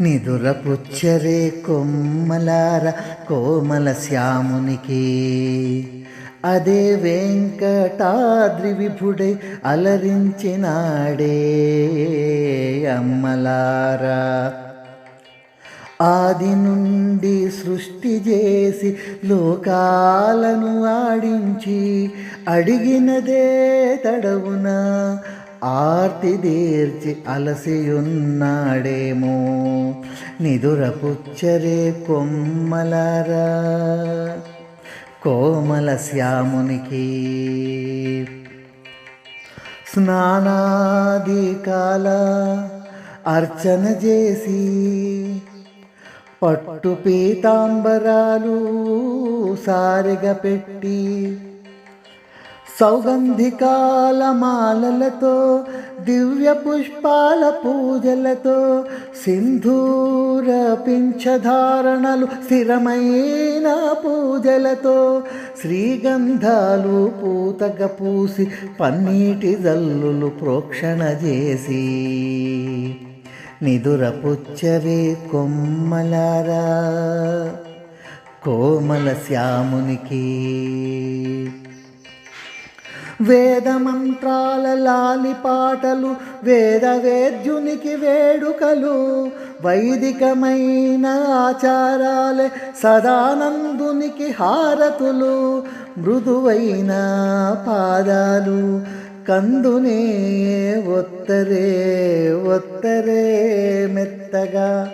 నిదురపుచ్చరే కొమ్మలార కోమల శ్యామునికి. అదే వెంకటాద్రి విభుడై అలరించినాడే అమ్మలారా. ఆది నుండి సృష్టి చేసి లోకాలను ఆడించి అడిగినదే తడవునా ఆర్తి తీర్చి అలసియున్నాడేమో. నిదురపుచ్చరే కొమ్మలరా. కోమల శ్యామునికి స్నానాది కాల అర్చన చేసి పట్టు పీతాంబరాలు సారిగా పెట్టి సౌగంధికాల మాలలతో దివ్య పుష్పాల పూజలతో సింధూర పింఛధారణలు స్థిరమైన పూజలతో శ్రీగంధాలు పూతగ పూసి పన్నీటి జల్లులు ప్రోక్షణ చేసి నిదుర పుచ్చవే కొమ్మలారా కోమల శ్యామునికి వేదమంత్రాల లాలి పాటలు వేద వేద్యునికి వేడుకలు వైదికమైన ఆచారాలే సదానందునికి హారతులు మృదువైన పాదాలు. కందునే ఒత్తరే ఒత్తరే మెత్తగా.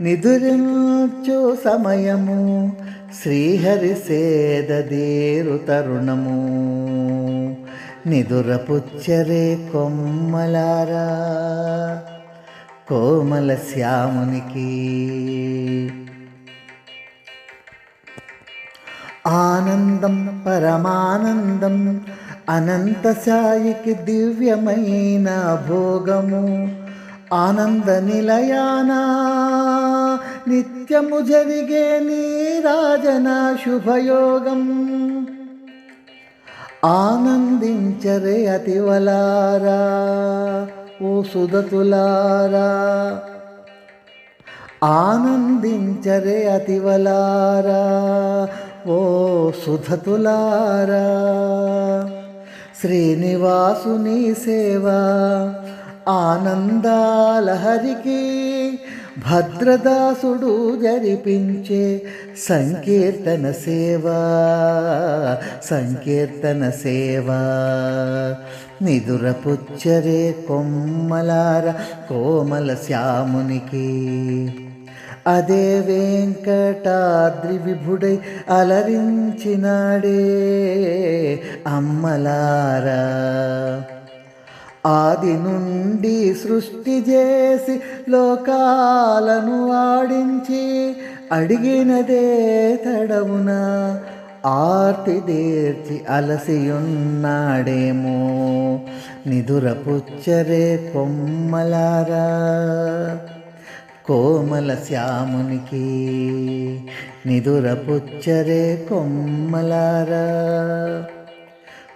నిదురించు సమయము శ్రీహరి సేదదేరు తరుణము. నిదురపుచ్చరే కొమ్మలారా కోమల శ్యామునికి. ఆనందం పరమానందం అనంత సాయికి దివ్యమైన భోగము. ఆనంద నిలయానా నిత్యము జరిగే నీరాజన శుభయోగం. ఆనందించరే అతివలారా ఓ సుదతులారా ఆనందించరే అతివలారా ఓ సుధతులారా. శ్రీనివాసుని సేవ ఆనందాలహరికి భద్రదాసుడు జరిపించే సంకీర్తన సేవ సంకీర్తన సేవ. నిదురపుచ్చరే కొమ్మలార కోమల శ్యామునికి. అదే వెంకటాద్రి విభుడై అలరించినాడే అమ్మలారా. ఆది నుండి సృష్టి చేసి లోకాలను ఆడించి అడిగినదే తడవున ఆర్తి తీర్చి అలసియున్నాడేమో. నిదురపుచ్చరే కొమ్మలారా కోమల శ్యామునికి నిదురపుచ్చరే కొమ్మలారా.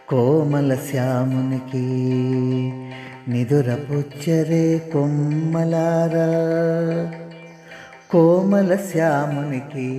కోమల శ్యామునికి నిదురపుచ్చరే కొమ్మలారా. కోమల శ్యామునికి